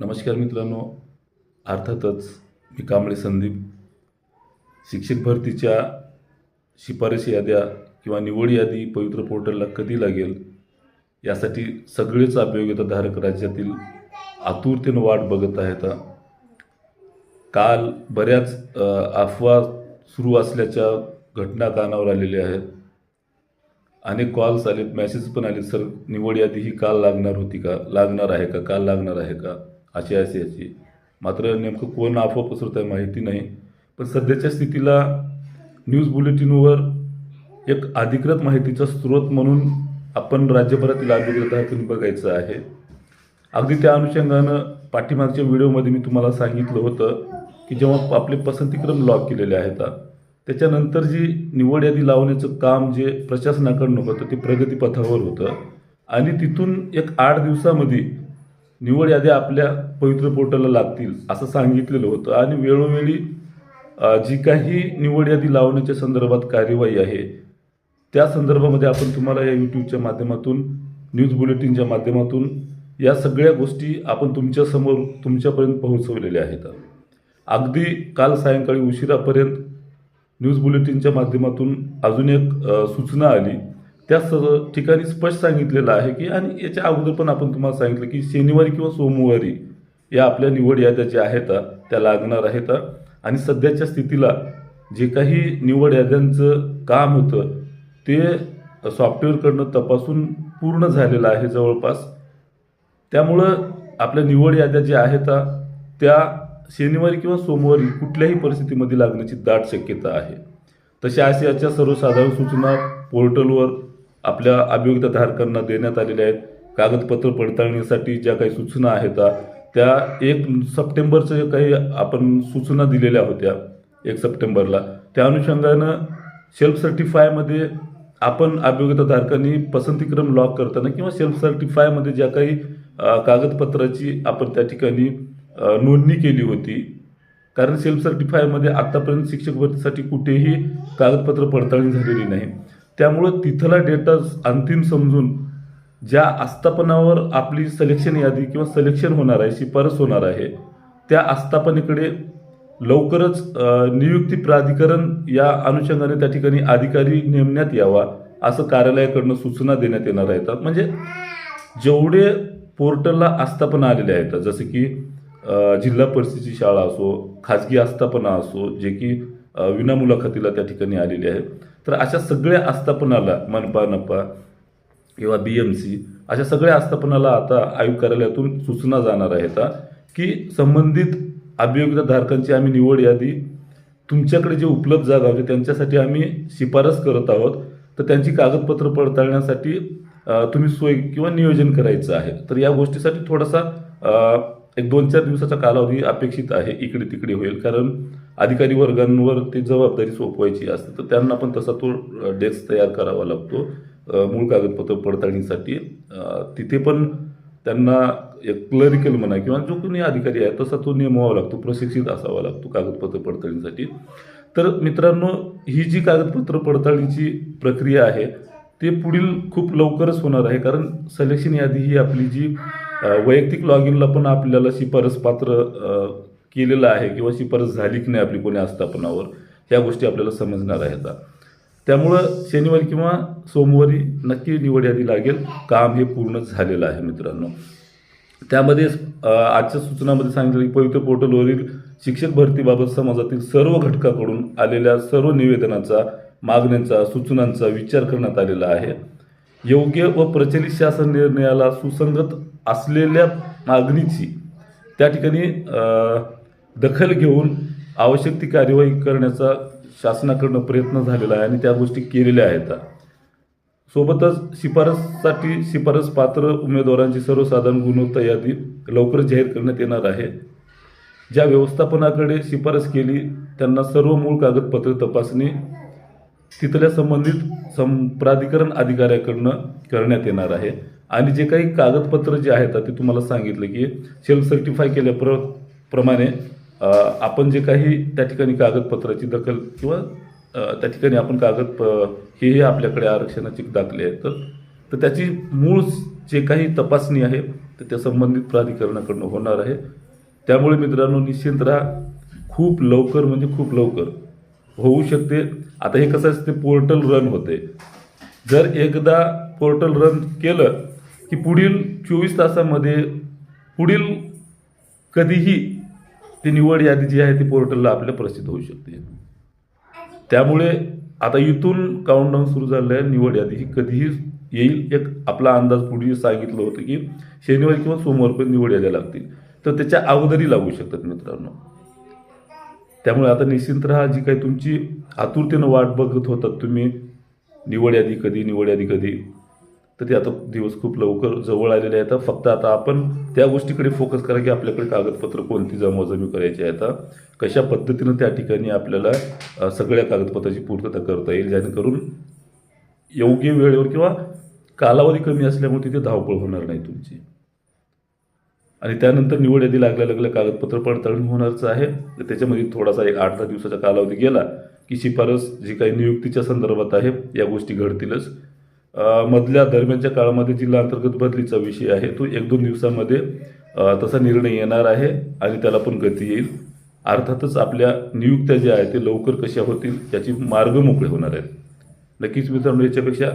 नमस्कार मित्रांनो. अर्थातच मी कांबळे संदीप. शिक्षक भरतीच्या शिफारशी याद्या किंवा निवड यादी पवित्र पोर्टलला कधी लागेल यासाठी सगळेच अभियोग्यताधारक राज्यातील आतुरतेनं वाट बघत आहेत. काल बऱ्याच अफवा सुरू असल्याच्या घटना कानावर आलेल्या आहेत. अनेक कॉल्स आलेत मेसेज पण आले सर निवड यादी ही काल लागणार होती का? लागणार आहे का? काल लागणार आहे का? अशी अशी याची मात्र नेमकं कोण अफवा पसरत आहे माहिती नाही. पण सध्याच्या स्थितीला न्यूज बुलेटिनवर एक अधिकृत माहितीचा स्रोत म्हणून आपण राज्यभरातील अभिनेता बघायचं आहे. अगदी त्या अनुषंगानं पाठीमागच्या व्हिडिओमध्ये मी तुम्हाला सांगितलं होतं की जेव्हा आपले पसंतीक्रम लॉक केलेले आहेत त्याच्यानंतर जी निवड यादी लावण्याचं काम जे प्रशासनाकडनं होतं ते प्रगतीपथावर होतं. आणि तिथून एक आठ दिवसामध्ये निवड याद्या आपल्या पवित्र पोर्टलला लागतील असं सांगितलेलं होतं. आणि वेळोवेळी जी काही निवड यादी लावण्याच्या संदर्भात कार्यवाही आहे त्या संदर्भामध्ये आपण तुम्हाला या यूट्यूबच्या माध्यमातून न्यूज बुलेटिनच्या माध्यमातून या सगळ्या गोष्टी आपण तुमच्यासमोर तुमच्यापर्यंत पोहोचवलेल्या आहेत. अगदी काल सायंकाळी उशिरापर्यंत न्यूज बुलेटिनच्या माध्यमातून अजून एक सूचना आली. त्या सर्व ठिकाणी स्पष्ट सांगितलेलं आहे की आणि याच्या अगोदर पण आपण तुम्हाला सांगितलं की शनिवारी किंवा सोमवारी या आपल्या निवड याद्या ज्या आहेत त्या लागणार आहेत. आणि सध्याच्या स्थितीला जे काही निवड याद्यांचं काम होतं ते सॉफ्टवेअरकडनं तपासून पूर्ण झालेलं आहे जवळपास. त्यामुळं आपल्या निवड याद्या ज्या आहेत त्या शनिवारी किंवा सोमवारी कुठल्याही परिस्थितीमध्ये लागण्याची दाट शक्यता आहे. तशा आशयाच्या सर्वसाधारण सूचना पोर्टलवर आपल्या अभियोगिताधारकांना देण्यात आलेल्या आहेत. कागदपत्र पडताळणीसाठी ज्या काही सूचना आहेत त्या एक सप्टेंबरच्या जे काही आपण सूचना दिलेल्या होत्या एक सप्टेंबरला त्या अनुषंगानं सेल्फ सर्टिफायमध्ये आपण अभियोगिताधारकांनी पसंतीक्रम लॉक करताना किंवा सेल्फ सर्टिफायमध्ये ज्या काही कागदपत्राची आपण त्या ठिकाणी नोंदणी केली होती. कारण सेल्फ सर्टिफायमध्ये आत्तापर्यंत शिक्षक भरतीसाठी कुठेही कागदपत्र पडताळणी झालेली नाही. त्यामुळं तिथला डेटा अंतिम समजून ज्या आस्थापनावर आपली सिलेक्शन यादी किंवा सिलेक्शन होणार आहे शिफारस होणार आहे त्या आस्थापनेकडे लवकरच नियुक्ती प्राधिकरण या अनुषंगाने त्या ठिकाणी अधिकारी नेमण्यात यावा असं कार्यालयाकडनं सूचना देण्यात येणार आहेत. म्हणजे जेवढे पोर्टलला आस्थापना आलेल्या आहेत जसं की जिल्हा परिषदेची शाळा असो खाजगी आस्थापना असो जे की विना विनामुलाखतीला त्या ठिकाणी आलेली आहेत तर अशा सगळ्या आस्थापनाला मनपा नपा किंवा बी एम सी अशा सगळ्या आस्थापनाला आता आयोग कार्यालयातून सूचना जाणार आहेत की संबंधित अभियोगिताधारकांची आम्ही निवड यादी तुमच्याकडे जे उपलब्ध जागा होते त्यांच्यासाठी आम्ही शिफारस करत आहोत. तर त्यांची कागदपत्र पडताळण्यासाठी तुम्ही सोय किंवा नियोजन करायचं आहे. तर या गोष्टीसाठी थोडासा एक दोन चार दिवसाचा कालावधी अपेक्षित आहे इकडे तिकडे होईल. कारण अधिकारी वर्गांवर ती जबाबदारी सोपवायची असते तर त्यांना पण तसा तो डेस्क तयार करावा लागतो मूळ कागदपत्र पडताळणीसाठी. तिथे पण त्यांना एक क्लरिकल म्हणा किंवा जो कोणी अधिकारी आहे तसा तो नेमवावा लागतो प्रशिक्षित असावा लागतो कागदपत्र पडताळणीसाठी. तर मित्रांनो ही जी कागदपत्र पडताळणीची प्रक्रिया आहे ते पुढील खूप लवकरच होणार आहे कारण सलेक्शन यादी ही आपली जी वैयक्तिक लॉग इनला पण आपल्याला शिफारस पात्र केलेलं आहे किंवा शिफारस झाली की नाही आपली कोणी आस्थापनावर ह्या गोष्टी आपल्याला समजणार आहेत. त्यामुळं शनिवारी किंवा सोमवारी नक्की निवड यादी लागेल. काम हे पूर्ण झालेलं आहे मित्रांनो. त्यामध्ये आजच्या सूचनामध्ये सांगितलं की पवित्र पोर्टलवरील शिक्षक भरतीबाबत समाजातील सर्व घटकाकडून आलेल्या सर्व निवेदनाचा मागण्यांचा सूचनांचा विचार करण्यात आलेला आहे. योग्य व प्रचलित शासन निर्णयाला सुसंगत असलेल्या मागणीची त्या ठिकाणी दखल घेऊन आवश्यक ती कार्यवाही करण्याचा शासनाकडनं प्रयत्न झालेला आहे आणि त्या गोष्टी केलेल्या आहेत. सोबतच शिफारससाठी शिफारस पात्र उमेदवारांची सर्वसाधारण गुणवत्ता यादी लवकरच जाहीर करण्यात येणार आहे. ज्या व्यवस्थापनाकडे शिफारस केली त्यांना सर्व मूळ कागदपत्र तपासणी तिथल्या संबंधित सं प्राधिकरण अधिकाऱ्याकडनं करण्यात येणार आहे. आणि जे काही कागदपत्र जे आहेत ते तुम्हाला सांगितलं की सेल्फ सर्टिफाय केल्या प्र प्रमाणे आपण जे काही त्या ठिकाणी कागदपत्राची दखल किंवा त्या ठिकाणी आपण कागद प- हे आपल्याकडे आरक्षणाचे दाखले आहेत तर तर त्याची मूळ जे काही तपासणी आहे तर त्या संबंधित प्राधिकरणाकडून होणार आहे. त्यामुळे मित्रांनो निश्चिंत राहा. खूप लवकर म्हणजे खूप लवकर होऊ शकते. आता हे कसं असते पोर्टल रन होते. जर एकदा पोर्टल रन केलं की पुढील चोवीस तासामध्ये पुढील कधीही ती निवड यादी जी आहे ती पोर्टलला आपल्या प्रसिद्ध होऊ शकते. त्यामुळे आता इथून काउंटडाऊन सुरू झालं आहे निवड यादी. ही कधीही येईल एक आपला अंदाज पूर्वी सांगितलं होतं की शनिवारी किंवा सोमवारपर्यंत निवड याद्या लागतील. तर त्याच्या अगोदरही लागू शकतात मित्रांनो. त्यामुळे आता निश्चिंत राहा जी काही तुमची आतुरतेनं वाट बघत होतात तुम्ही निवड यादी कधी निवड यादी कधी तर ते आता दिवस खूप लवकर जवळ आलेले आहेत. फक्त आता आपण त्या गोष्टीकडे फोकस करा की आपल्याकडे कागदपत्र कोणती जमाजमी करायची आहे आता कशा पद्धतीनं त्या ठिकाणी आपल्याला सगळ्या कागदपत्राची पूर्तता करता येईल जेणेकरून योग्य वेळेवर किंवा कालावधी कमी असल्यामुळे तिथे धावपळ होणार नाही तुमची. आणि त्यानंतर निवड यादी लागल्या लागल्या कागदपत्र पडताळणी होणारच आहे. तर त्याच्यामध्ये थोडासा एक आठ दहा दिवसाचा कालावधी गेला की शिफारस जी काही नियुक्तीच्या संदर्भात आहे या गोष्टी घडतीलच. मधल्या दरम्यानच्या काळामध्ये जिल्हा अंतर्गत बदलीचा विषय आहे. तो एक दोन दिवसामध्ये तसा निर्णय येणार आहे आणि त्याला पण गती येईल. अर्थातच आपल्या नियुक्त्या ज्या आहेत ते लवकर कशा होतील त्याची मार्ग मोकळे होणार आहेत. नक्कीच मित्रांनो याच्यापेक्षा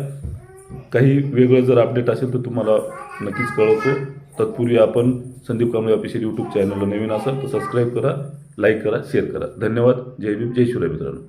काही वेगळं जर अपडेट असेल तर तुम्हाला नक्कीच कळवतो. तत्पूर्वी आपण संदीप कांबळे ऑफिशियल यूट्यूब चॅनलला नवीन असाल तर सबस्क्राईब करा लाईक करा शेअर करा. धन्यवाद. जय भीम जय शिवराय मित्रांनो.